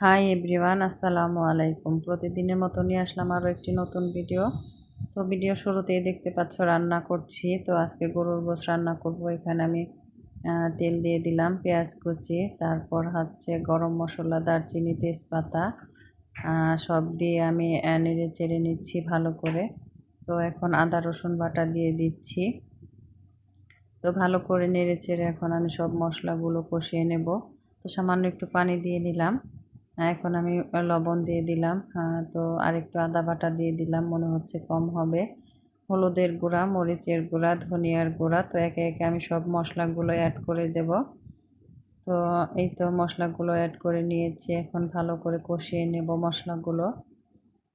Hi everyone আসসালামু আলাইকুম। প্রতিদিনের মতো নিয়ে আসলাম আরও একটি নতুন ভিডিও। তো ভিডিও শুরুতেই দেখতে পাচ্ছ রান্না করছি। তো আজকে গরুর গোস রান্না করব। এখানে আমি তেল দিয়ে দিলাম, পেঁয়াজ কুচি, তারপর হচ্ছে গরম মশলা, দারচিনি, তেজপাতা সব দিয়ে আমি নেড়ে চেড়ে নিচ্ছি ভালো করে। তো এখন আদা, রসুন বাটা দিয়ে দিচ্ছি। তো ভালো করে নেড়ে চেড়ে এখন আমি সব মশলাগুলো কষিয়ে নেব। তো সামান্য একটু পানি দিয়ে নিলাম। এখন আমি লবণ দিয়ে দিলাম তো আরেকটু আদা বাটা দিয়ে দিলাম, মনে হচ্ছে কম হবে। হলুদের গুঁড়া, মরিচের গুঁড়া, ধনিয়ার গুঁড়া, তো একে একে আমি সব মশলাগুলো অ্যাড করে দেব। তো এই তো মশলাগুলো অ্যাড করে নিয়েছি, এখন ভালো করে কষিয়ে নেব মশলাগুলো।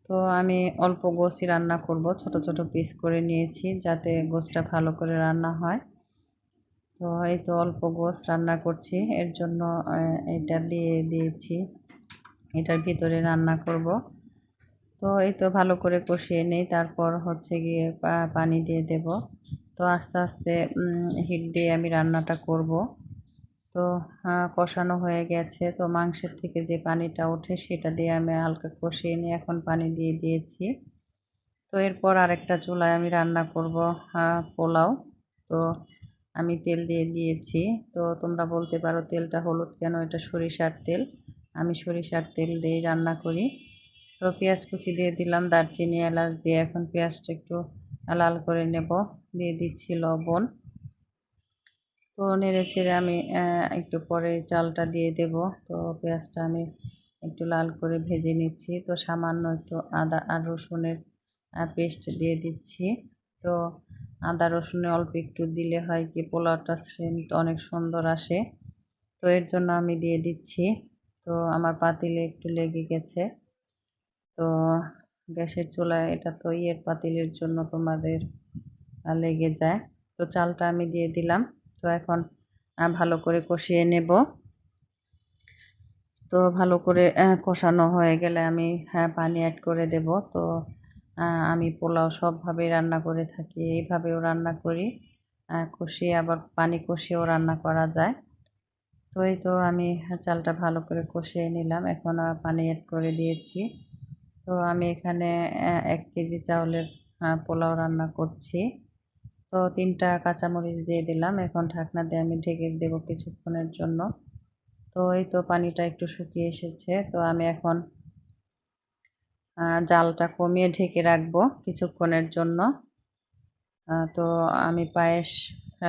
তো আমি অল্প গোসি রান্না করব, ছোট ছোট পিস করে নিয়েছি যাতে গোসটা ভালো করে রান্না হয়। তো এই তো অল্প গোস রান্না করছি, এর জন্য এটা দিয়ে দিয়েছি। এটার ভিতরে রান্না করব। তো এই তো ভালো করে কষিয়ে নেই, তারপর হচ্ছে গিয়ে পানি দিয়ে দেব। তো আস্তে আস্তে হিট দিয়ে আমি রান্নাটা করব। তো কষানো হয়ে গেছে। তো মাংসের থেকে যে পানিটা ওঠে সেটা দিয়ে আমি হালকা কষিয়ে নিয়ে এখন পানি দিয়ে দিয়েছি। তো এরপর আরেকটা চুলায় আমি রান্না করব পোলাও। তো আমি তেল দিয়ে দিয়েছি। তো তোমরা বলতে পারো তেলটা হলুদ কেন? এটা সরিষার তেল। আমি সরিষার তেল দিয়ে রান্না করি। তো পেঁয়াজ কুচি দিয়ে দিলাম, দারচিনি, এলাচ দিয়ে এখন পেঁয়াজটা একটু লাল করে নেব। দিয়ে দিচ্ছি লবণ। তো নেড়ে ছেড়ে আমি একটু পরে চালটা দিয়ে দেব। তো পেঁয়াজটা আমি একটু লাল করে ভেজে নিচ্ছি। তো সামান্য একটু আদা আর রসুনের পেস্ট দিয়ে দিচ্ছি। তো আদা রসুনে অল্প একটু দিলে হয় কি পোলাওটা সেন্ট অনেক সুন্দর আসে। তো এর জন্য আমি দিয়ে দিচ্ছি তো আমার পাতিলে একটু লেগে গেছে। তো গ্যাসের চুলায় এটা তো ইয়ের পাতিলের জন্য তোমাদের লেগে যায়। তো চালটা আমি দিয়ে দিলাম। তো এখন ভালো করে কষিয়ে নেব। তো ভালো করে কষানো হয়ে গেলে আমি হ্যাঁ পানি অ্যাড করে দেব। তো আমি পোলাও সবভাবেই রান্না করে থাকি। এইভাবেও রান্না করি। কষিয়ে আবার পানি কষিয়েও রান্না করা যায়। তো এই তো আমি চালটা ভালো করে কষিয়ে নিলাম। এখন পানি অ্যাড করে দিয়েছি। তো আমি এখানে এক কেজি চাউলের পোলাও রান্না করছি। তো তিনটা কাঁচামরিচ দিয়ে দিলাম। এখন ঢাকনা দিয়ে আমি ঢেকে দেবো কিছুক্ষণের জন্য। তো এই তো পানিটা একটু শুকিয়ে এসেছে। তো আমি এখন জালটা কমিয়ে ঢেকে রাখব কিছুক্ষণের জন্য। তো আমি পায়েস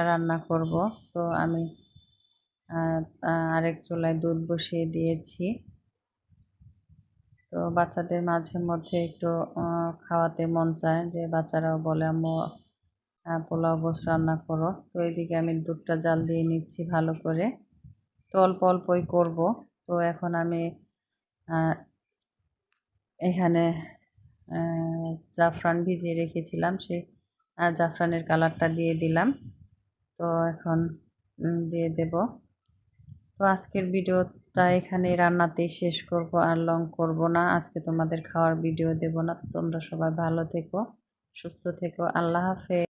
রান্না করব। তো আমি আরেক চুলায় দুধ বসিয়ে দিয়েছি। তো বাচ্চাদের মাঝে মধ্যে একটু খাওয়াতে মন চায় যে বাচ্চারাও বলে, আম্মু পোলাও গোস রান্না করো। তো এইদিকে আমি দুধটা জাল দিয়ে নিচ্ছি ভালো করে। তো অল্প অল্পই করব। তো এখন আমি এখানে জাফরান ভিজিয়ে রেখেছিলাম। সেই জাফরানের কালারটা দিয়ে দিলাম। তো এখন দিয়ে দেব। তো আজকের ভিডিওটা এখানে রান্নাতেই শেষ করব, আর লং করব না। আজকে তোমাদের খাওয়ার ভিডিও দেব না। তোমরা সবাই ভালো থেকো, সুস্থ থেকো। আল্লাহ হাফেজ।